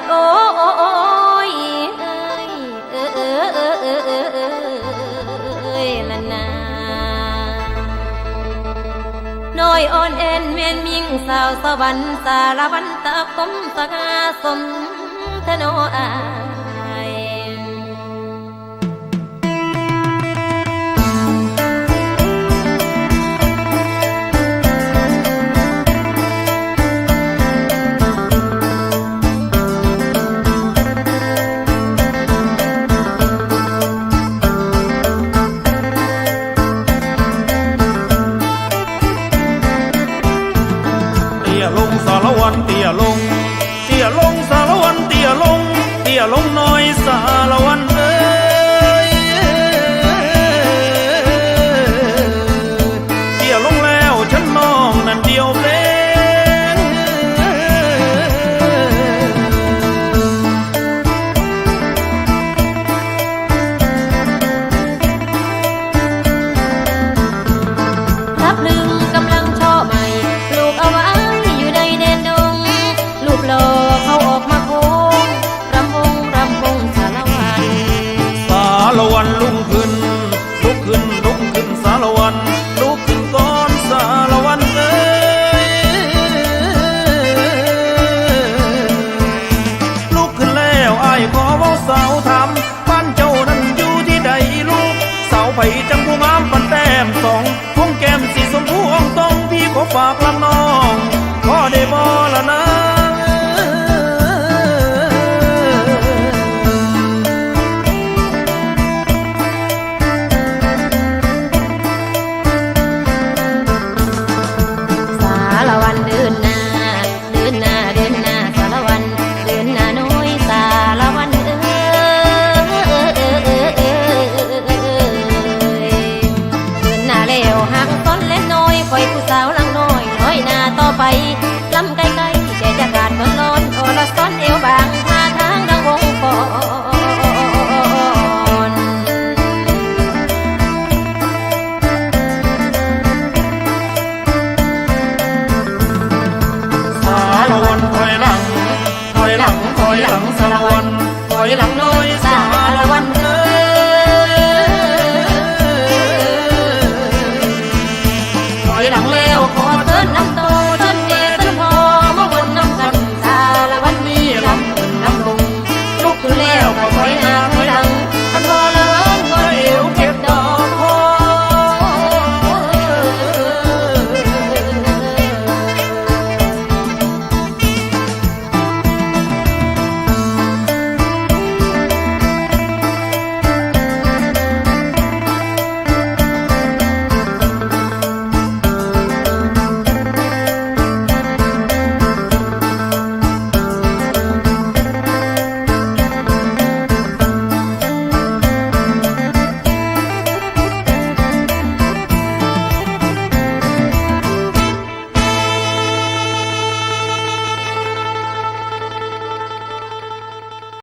ดโอ้ยเอ้ยเออเออเออเออเออเออเอ้ยละนาน้อยอ่อนเอ็นเมียนมิงสาวสวรรค์สารวันตะคมสกาสมธโนอา วันเตี้ยลง เตี้ยลงสารวันเตี้ยลง เตี้ยลงน้อยสารวันเอ้ยเตี้ยลงแล้วฉันมองนั่นเดียวเพลงรับลึง ฝากลำน้อง สารวันถอยหลังถอยหลังถอยหลังสารวันถอยหลังน้อยสา